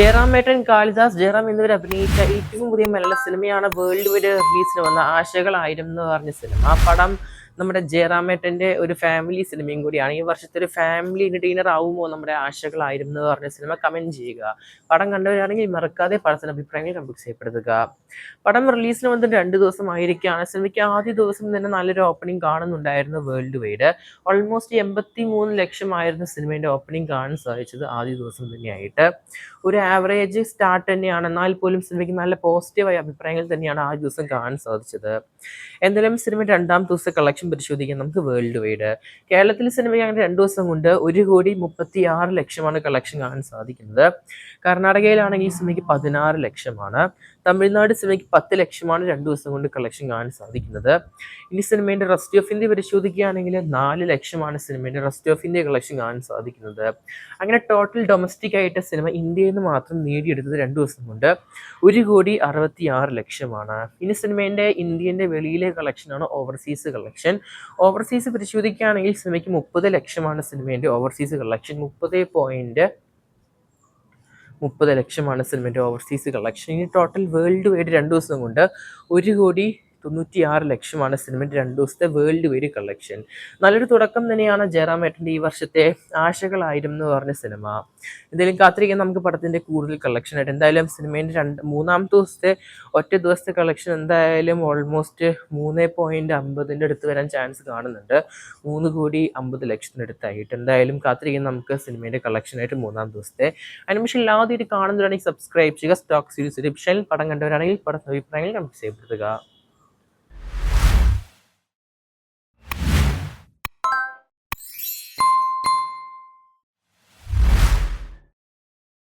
ജയറാമേട്ടൻ കാളിദാസ് ജയറാം എന്നിവർ അഭിനയിച്ച ഏറ്റവും പുതിയ മലയാള സിനിമയാണ് വേൾഡ് വൈഡ് റിലീസിന് വന്ന ആശകളായിരം എന്ന് പറഞ്ഞ സിനിമ. ആ പടം നമ്മുടെ ജയറാമേട്ടന്റെ ഒരു ഫാമിലി സിനിമയും കൂടിയാണ്. ഈ വർഷത്തെ ഒരു ഫാമിലി എന്റർടൈനർ ആവുമോ നമ്മുടെ ആശകളായിരം എന്ന് പറഞ്ഞ സിനിമ കമന്റ് ചെയ്യുക. പടം കണ്ടവരാണെങ്കിൽ മറക്കാതെ പടത്തിന്റെ അഭിപ്രായങ്ങൾ കമന്റ് ചെയ്യപ്പെടുത്തുക. പടം റിലീസിന് വന്നിട്ട് രണ്ട് ദിവസം ആയിരിക്കുകയാണ് സിനിമയ്ക്ക് ആദ്യ ദിവസം തന്നെ നല്ലൊരു ഓപ്പണിംഗ് കാണുന്നുണ്ടായിരുന്നു വേൾഡ് വൈഡ് ഓൾമോസ്റ്റ് എൺപത്തി മൂന്ന് ലക്ഷമായിരുന്നു സിനിമേന്റെ ഓപ്പണിംഗ് കാണാൻ സാധിച്ചത് ആദ്യ ദിവസം തന്നെയായിട്ട്. ഒരു ആവറേജ് സ്റ്റാർട്ട് തന്നെയാണ്. എന്നാൽ പോലും സിനിമയ്ക്ക് നല്ല പോസിറ്റീവായ അഭിപ്രായങ്ങൾ തന്നെയാണ് ആ ദിവസം കാണാൻ സാധിച്ചത്. എന്തായാലും സിനിമ രണ്ടാം ദിവസം കളക്ഷൻ പരിശോധിക്കാൻ നമുക്ക് വേൾഡ് വൈഡ് കേരളത്തിൽ സിനിമയ്ക്ക് അങ്ങനെ രണ്ട് ദിവസം കൊണ്ട് ഒരു കോടി മുപ്പത്തി ആറ് ലക്ഷമാണ് കളക്ഷൻ കാണാൻ സാധിക്കുന്നത്. കർണാടകയിലാണെങ്കിൽ സിനിമയ്ക്ക് പതിനാറ് ലക്ഷമാണ്. തമിഴ്നാട് സിനിമയ്ക്ക് പത്ത് ലക്ഷമാണ് രണ്ട് ദിവസം കൊണ്ട് കളക്ഷൻ കാണാൻ സാധിക്കുന്നത്. ഇനി സിനിമയുടെ റെസ്റ്റ് ഓഫ് ഇന്ത്യ പരിശോധിക്കുകയാണെങ്കിൽ നാല് ലക്ഷമാണ് സിനിമയുടെ റെസ്റ്റ് ഓഫ് ഇന്ത്യ കളക്ഷൻ കാണാൻ സാധിക്കുന്നത്. അങ്ങനെ ടോട്ടൽ ഡൊമസ്റ്റിക് ആയിട്ട് സിനിമ ഇന്ത്യയിൽ നിന്ന് മാത്രം നേടിയെടുത്തത് രണ്ട് ദിവസം കൊണ്ട് ഒരു കോടി അറുപത്തി ആറ് ലക്ഷമാണ്. ഇനി സിനിമേന്റെ ഇന്ത്യന്റെ വെളിയിലെ കളക്ഷനാണ് ഓവർസീസ് കളക്ഷൻ ഓവർസീസ് പരിശോധിക്കുകയാണെങ്കിൽ സിനിമയ്ക്ക് മുപ്പത് ലക്ഷമാണ് സിനിമേന്റെ ഓവർസീസ് കളക്ഷൻ മുപ്പത് പോയിന്റ് മുപ്പത് ലക്ഷമാണ് സിനിമന്റെ ഓവർസീസ് കളക്ഷൻ ഇനി ടോട്ടൽ വേൾഡ് വൈഡ് രണ്ട് ദിവസം കൊണ്ട് ഒരു കോടി തൊണ്ണൂറ്റി ആറ് ലക്ഷമാണ് സിനിമയുടെ രണ്ട് ദിവസത്തെ വേൾഡ് വൈഡ് കളക്ഷൻ നല്ലൊരു തുടക്കം തന്നെയാണ് ജയറാമേട്ടന്റെ ഈ വർഷത്തെ ആശകളായിരുന്നു എന്ന് പറഞ്ഞ സിനിമ. എന്തായാലും കാത്തിരിക്കാൻ നമുക്ക് പടത്തിന്റെ കൂടുതൽ കളക്ഷൻ ആയിട്ട്. എന്തായാലും സിനിമേന്റെ രണ്ട് മൂന്നാമത്തെ ദിവസത്തെ ഒറ്റ ദിവസത്തെ കളക്ഷൻ എന്തായാലും ഓൾമോസ്റ്റ് മൂന്ന് പോയിന്റ് അമ്പതിന്റെ അടുത്ത് വരാൻ ചാൻസ് കാണുന്നുണ്ട്. മൂന്ന് കോടി അമ്പത് ലക്ഷത്തിനടുത്തായിട്ട് എന്തായാലും കാത്തിരിക്കാൻ നമുക്ക് സിനിമയുടെ കളക്ഷനായിട്ട് മൂന്നാം ദിവസത്തെ. അനിമേഷൻ ആദ്യമായിട്ട് കാണുന്നവരാണെങ്കിൽ സബ്സ്ക്രൈബ് ചെയ്യുക. സ്റ്റോക്ക് സീരീസ് ഡിപ്ഷനിൽ പടം കണ്ടവരാണെങ്കിൽ പടം അഭിപ്രായങ്ങൾ കമന്റ് ചെയ്യപ്പെടുത്തുക